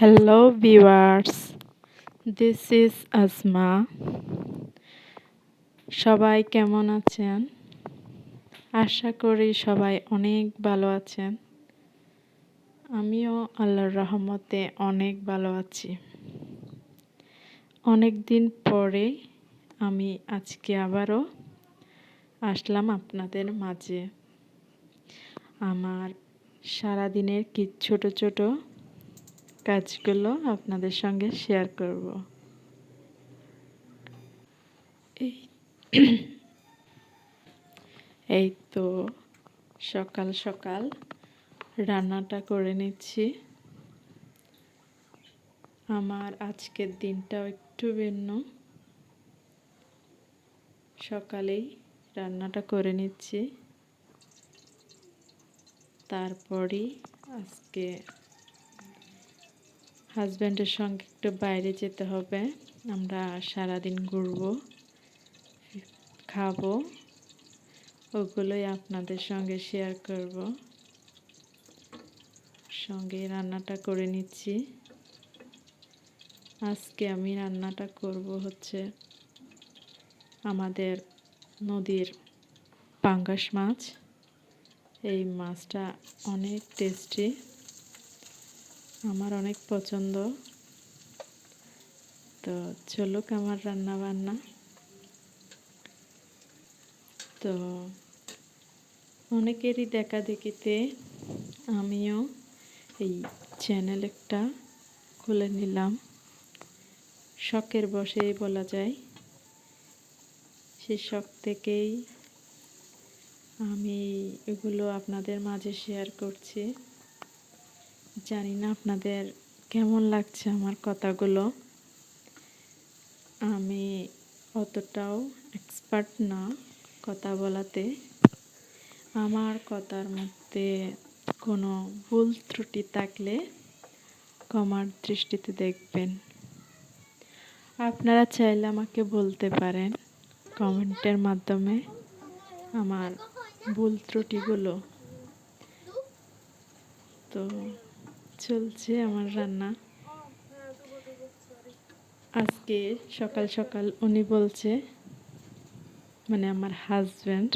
Hello viewers this is Asma সবাই কেমন আছেন? আশা করি সবাই অনেক ভালো আছেন। আমিও আল্লাহর রহমতে অনেক ভালো আছি। অনেক দিন পরে আমি আজকে আবারও আসলাম আপনাদের মাঝে। আমার সারাদিনের কি ছোট ছোট কাজগুলো আপনাদের সঙ্গে শেয়ার করব। এই এই তো সকাল সকাল রান্নাটা করে নিচ্ছি। আমার আজকের দিনটাও একটু ভিন্ন। সকালেই রান্নাটা করে নিচ্ছি। তারপরই আজকে হাজব্যান্ডের সঙ্গে একটু বাইরে যেতে হবে। আমরা সারাদিন ঘুরব, খাব, ওগুলোই আপনাদের সঙ্গে শেয়ার করব। সঙ্গে রান্নাটা করে নিচ্ছি। আজকে আমি রান্নাটা করব হচ্ছে আমাদের নদীর পাঙ্গাস মাছ। এই মাছটা অনেক টেস্টি আমার অনেক পছন্দ। তো চলুক আমার রান্না বান্না তো অনেকেরই দেখা দেখিতে আমিও এই চ্যানেল একটা খুলে নিলাম। শখের বসেই বলা যায়। সে শখ থেকেই আমি এগুলো আপনাদের মাঝে শেয়ার করছি। জানি না আপনাদের কেমন লাগছে আমার কথাগুলো। আমি অতটাও এক্সপার্ট না কথা বলাতে। আমার কথার মধ্যে কোনো ভুল ত্রুটি থাকলে কমার দৃষ্টিতে দেখবেন। আপনারা চাইলে আমাকে বলতে পারেন কমেন্টের মাধ্যমে আমার ভুল ত্রুটিগুলো। তো চলছে আমার রান্না। আজকে সকাল সকাল উনি বলছে মানে আমার হাজব্যান্ড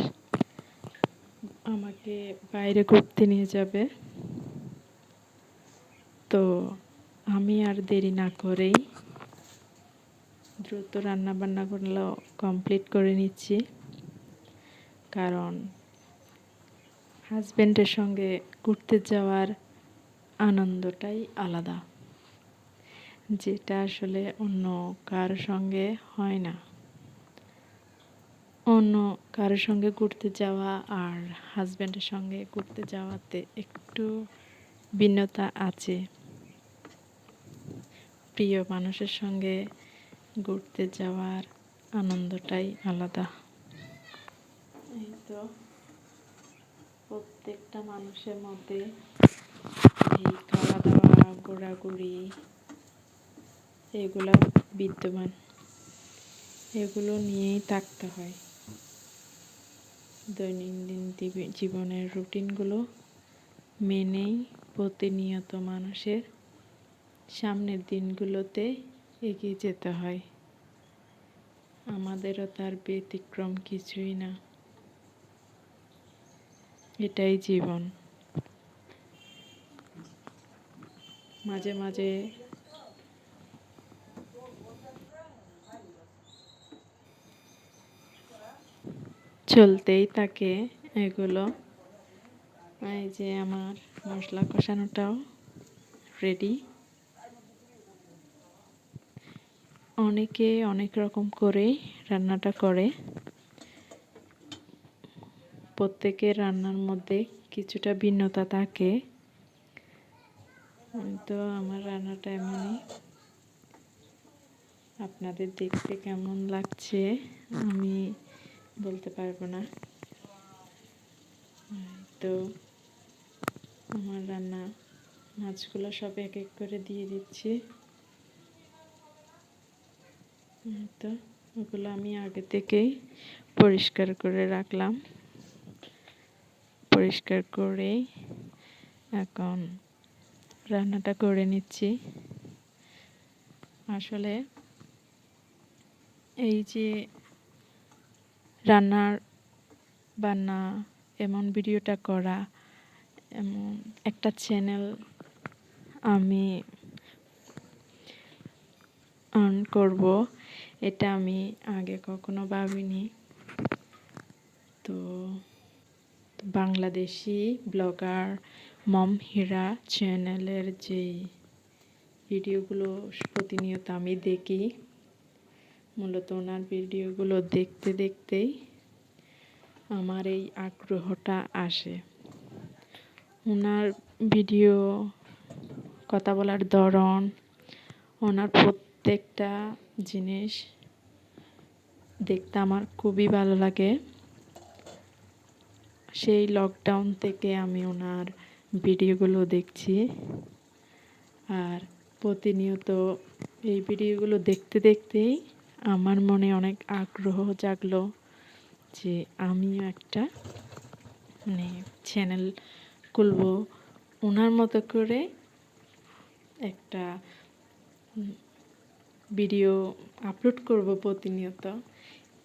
আমাকে বাইরে ঘুরতে নিয়ে যাবে। তো আমি আর দেরি না করেই দ্রুত রান্না বান্নাগুলো কমপ্লিট করে নিচ্ছি। কারণ হাজব্যান্ডের সঙ্গে ঘুরতে যাওয়ার আনন্দটাই আলাদা, যেটা আসলে অন্য কার সঙ্গে হয় না। অন্য কারোর সঙ্গে ঘুরতে যাওয়া আর হাজব্যান্ডের সঙ্গে ঘুরতে যাওয়াতে একটু ভিন্নতা আছে। প্রিয় মানুষের সঙ্গে ঘুরতে যাওয়ার আনন্দটাই আলাদা। এই তো প্রত্যেকটা মানুষের মধ্যে খাওয়া দাওয়া ঘোরাঘুরি, এগুলো বিদ্যমান। এগুলো নিয়েই থাকতে হয়। দৈনন্দিন জীবনের রুটিনগুলো মেনেই প্রতিনিয়ত মানুষের সামনের দিনগুলোতে এগিয়ে যেতে হয়। আমাদেরও তার ব্যতিক্রম কিছুই না। এটাই জীবন। মাঝে মাঝে। চলতেই থাকে এগুলো। এই যে আমার মশলা কষানোটাও রেডি অনেকে অনেক রকম করে রান্নাটা করে। প্রত্যেকের রান্নার মধ্যে কিছুটা ভিন্নতা থাকে। তো আমার রান্নাটা এমনই। আপনাদের দেখতে কেমন লাগছে আমি বলতে পারব না। তো আমার রান্না মাছগুলো সব এক এক করে দিয়ে দিচ্ছি। তো ওগুলো আমি আগে থেকেই পরিষ্কার করে রাখলাম। পরিষ্কার করে এখন রান্নাটা করে নিচ্ছি। আসলে এই যে রান্নার বান্না, এমন ভিডিওটা করা, এমন একটা চ্যানেল আমি অন করব, এটা আমি আগে কখনো ভাবিনি। তো বাংলাদেশি ব্লগার মম হীরা চ্যানেলের যেই ভিডিওগুলো প্রতিনিয়ত আমি দেখি, মূলত ওনার ভিডিওগুলো দেখতে দেখতেই আমার এই আগ্রহটা আসে। ওনার ভিডিও, কথা বলার ধরন, ওনার প্রত্যেকটা জিনিস দেখতে আমার খুবই ভালো লাগে। সেই লকডাউন থেকে আমি ওনার ভিডিওগুলো দেখছি। আর প্রতিনিয়ত এই ভিডিওগুলো দেখতে দেখতেই আমার মনে অনেক আগ্রহ জাগলো যে আমিও একটা মানে চ্যানেল খুলবো। ওনার মতো করে একটা ভিডিও আপলোড করব প্রতিনিয়ত।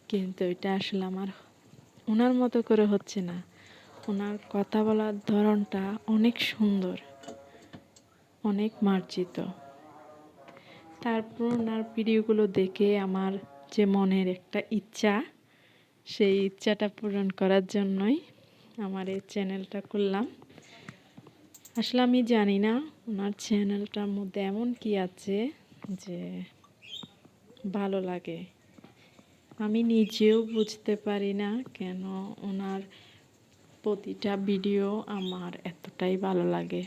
কিন্তু এটা আসলে আমার ওনার মতো করে হচ্ছে না। ওনার কথা বলার ধরনটা অনেক সুন্দর, অনেক মার্জিত। তারপর ওনার ভিডিওগুলো দেখে আমার যে মনের একটা ইচ্ছা, সেই ইচ্ছাটা পূরণ করার জন্যই আমার এই চ্যানেলটা করলাম আসলে আমি জানি না ওনার চ্যানেলটার মধ্যে এমন কি আছে যে ভালো লাগে। আমি নিজেও বুঝতে পারি না কেন ওনার প্রতিটা ভিডিও আমার এতটাই ভালো লাগে।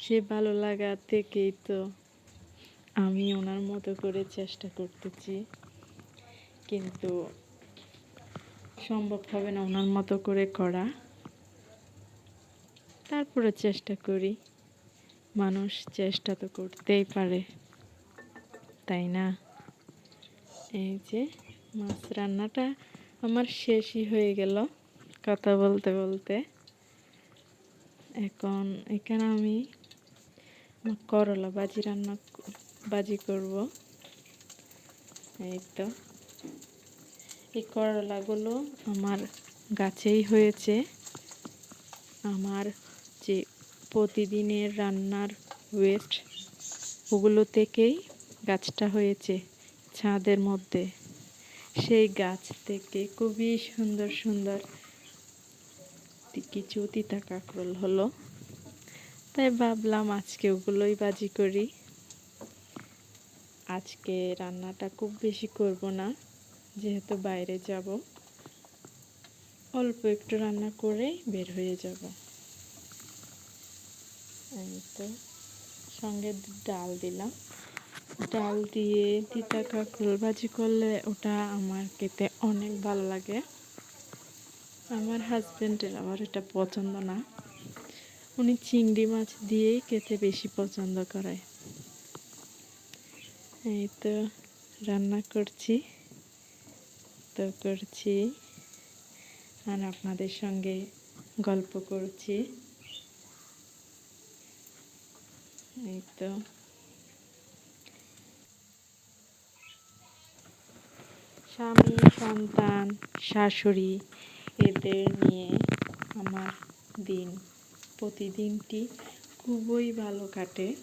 সে ভালো লাগা থেকেই তো আমি ওনার মতো করে চেষ্টা করতেছি। কিন্তু সম্ভব হবে না ওনার মতো করে করা। তারপরে চেষ্টা করি। মানুষ চেষ্টা তো করতেই পারে। তাই না? এই যে মাছ রান্নাটা আমার শেষই হয়ে গেল। কথা বলতে বলতে এখন এখানে আমি করলা বাজি রান্না বাজি করব। এই তো এই করলাগুলো আমার গাছেই হয়েছে। আমার যে প্রতিদিনের রান্নার ওয়েস্ট ওগুলো থেকেই গাছটা হয়েছে ছাদের মধ্যে। সেই গাছ থেকে খুবই সুন্দর সুন্দর কিছু তিতা কাঁকরোল হলো। তাই ভাবলাম আজকে ওগুলোই বাজি করি। আজকে রান্নাটা খুব বেশি করব না, যেহেতু বাইরে যাব। অল্প একটু রান্না করে বের হয়ে যাব। এই তো, সঙ্গে ডাল দিলাম। ডাল দিয়ে তিতা কাঁকরোল ভাজি করলে ওটা আমার খেতে অনেক ভালো লাগে। আমার হাজব্যান্ডের আবার এটা পছন্দ না। উনি চিংড়ি মাছ দিয়েই খেতে বেশি পছন্দ করে। এই তো রান্না করছি। তো করছি। আর আপনাদের সঙ্গে গল্প করছি। এই তো। স্বামী, সন্তান, শাশুড়ি এদের নিয়ে আমার দিন, প্রতিদিনটি খুবই ভালো কাটে।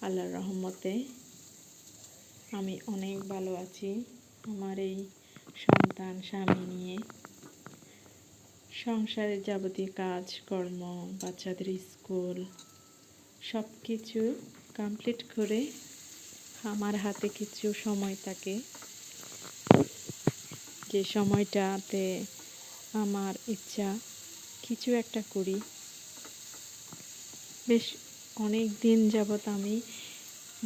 আল্লাহর রহমতে আমি অনেক ভালো আছি। আমার এই সন্তান, স্বামী নিয়ে সংসারের যাবতীয় কাজ কর্ম বাচ্চাদের স্কুল সব কিছু কমপ্লিট করে আমার হাতে কিছু সময় থাকে। যে সময়টাতে আমার ইচ্ছা কিছু একটা করি। বেশ অনেক দিন যাবৎ আমি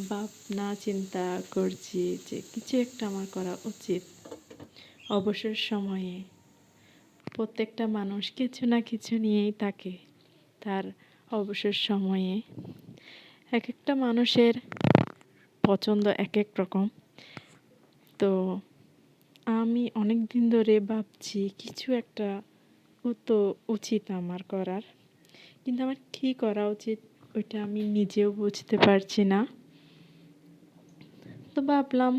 ভাবনা চিন্তা করছি যে কিছু একটা আমার করা উচিত। অবসর সময়ে প্রত্যেকটা মানুষ কিছু না কিছু নিয়েই থাকে। তার অবসর সময়ে এক একটা মানুষের পছন্দ এক এক রকম। তো আমি অনেক দিন ধরে ভাবছি কিছু একটা তো উচিত আমার করার। কিন্তু আমার কী করা উচিত ওইটা আমি নিজেও বুঝতে পারছি না। তো ভাবলাম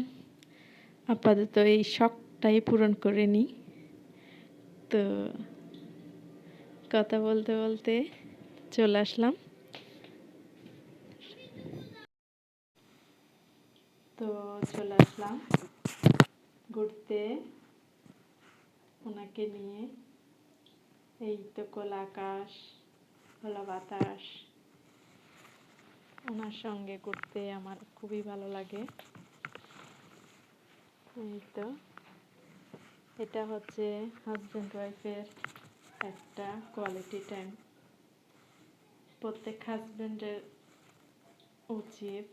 আপাতত এই শখটাই পূরণ করে নিই। তো কথা বলতে বলতে চলে আসলাম তো চলে আসলাম ঘুরতে ওনাকে নিয়ে এই তো খোলা আকাশ খোলা বাতাস ওনার সঙ্গে ঘুরতে আমার খুবই ভালো লাগে এই তো এটা হচ্ছে হাজব্যান্ড ওয়াইফের একটা কোয়ালিটি টাইম প্রত্যেক হাজব্যান্ডের উচিত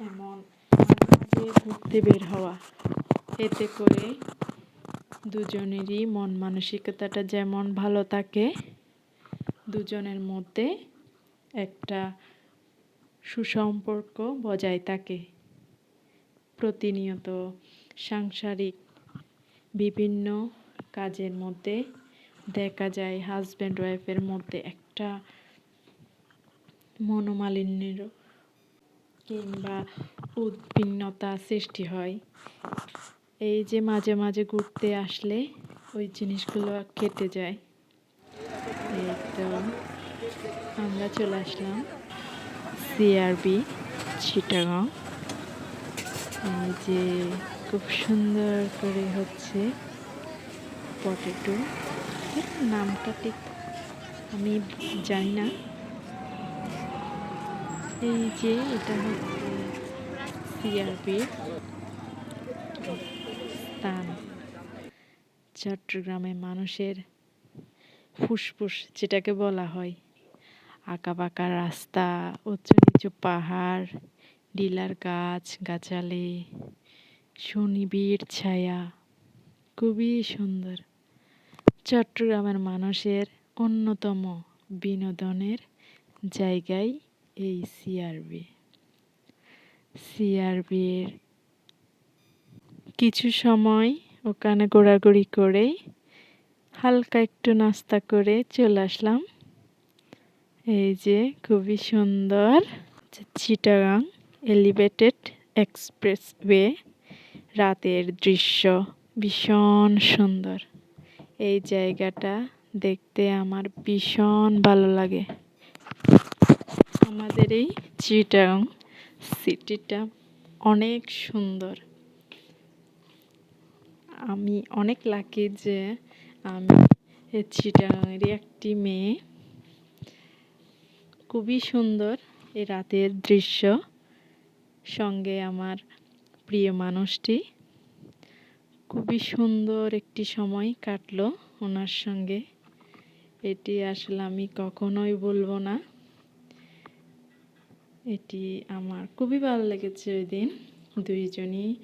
এমন ঘুরতে বের হওয়া। এতে করে দুজনেরই মন মানসিকতাটা যেমন ভালো থাকে, দুজনের মধ্যে একটা সুসম্পর্ক বজায় থাকে। প্রতিনিয়ত সাংসারিক বিভিন্ন কাজের মধ্যে দেখা যায় হাজব্যান্ড ওয়াইফের মধ্যে একটা মনোমালিন্যের কিংবা উদ্বিগ্নতা সৃষ্টি হয়। এই যে মাঝে মাঝে ঘুরতে আসলে ওই জিনিসগুলো কেটে যায়। এই তো আমরা চলে আসলাম সিআরবি চিটাগাং এই যে খুব সুন্দর করে হচ্ছে পটেটো। নামটা ঠিক আমি জানি না। এই যে এটা হচ্ছে সিআরপির চট্টগ্রামে মানুষের ফুসফুস, যেটাকে বলা হয়। আঁকা বাঁকা রাস্তা উঁচু নিচু পাহাড় ডিলার গাছ, গাছালি, সুনিবিড় ছায়া, খুবই সুন্দর। চট্টগ্রামের মানুষের অন্যতম বিনোদনের জায়গায় এই সিআরবি সিআরবির কিছু সময় ওখানে ঘোরাঘুরি করে হালকা একটু নাস্তা করে চলে আসলাম। এই যে খুবই সুন্দর চিটাগাং এলিভেটেড এক্সপ্রেসওয়ে রাতের দৃশ্য, ভীষণ সুন্দর। এই জায়গাটা দেখতে আমার ভীষণ ভালো লাগে। আমাদের এই চিটাগাং সিটিটা অনেক সুন্দর। আমি অনেক লাকি যে আমি চিটাগাংয়েরই একটি মেয়ে। খুবই সুন্দর এই রাতের দৃশ্য, সঙ্গে আমার প্রিয় মানুষটি। খুবই সুন্দর একটি সময় কাটলো ওনার সঙ্গে। এটি আসলে আমি কখনোই বলব না। এটি আমার খুবই ভালো লেগেছে ওই দিন। দুইজনই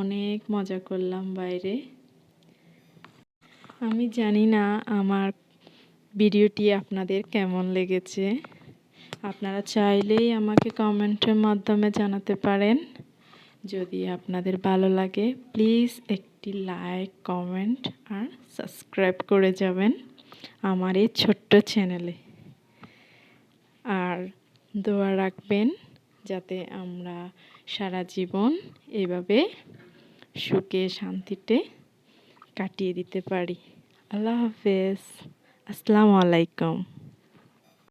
অনেক মজা করলাম বাইরে। আমি জানি না আমার ভিডিওটি আপনাদের কেমন লেগেছে। আপনারা চাইলেই আমাকে কমেন্টের মাধ্যমে জানাতে পারেন। যদি আপনাদের ভালো লাগে, প্লিজ একটি লাইক, কমেন্ট আর সাবস্ক্রাইব করে যাবেন আমার এই ছোট্ট চ্যানেলে। আর দোয়া রাখবেন যাতে আমরা সারা জীবন এভাবে সুখে শান্তিতে কাটিয়ে দিতে পারি। আল্লাহ হাফেজ। আসসালামু আলাইকুম।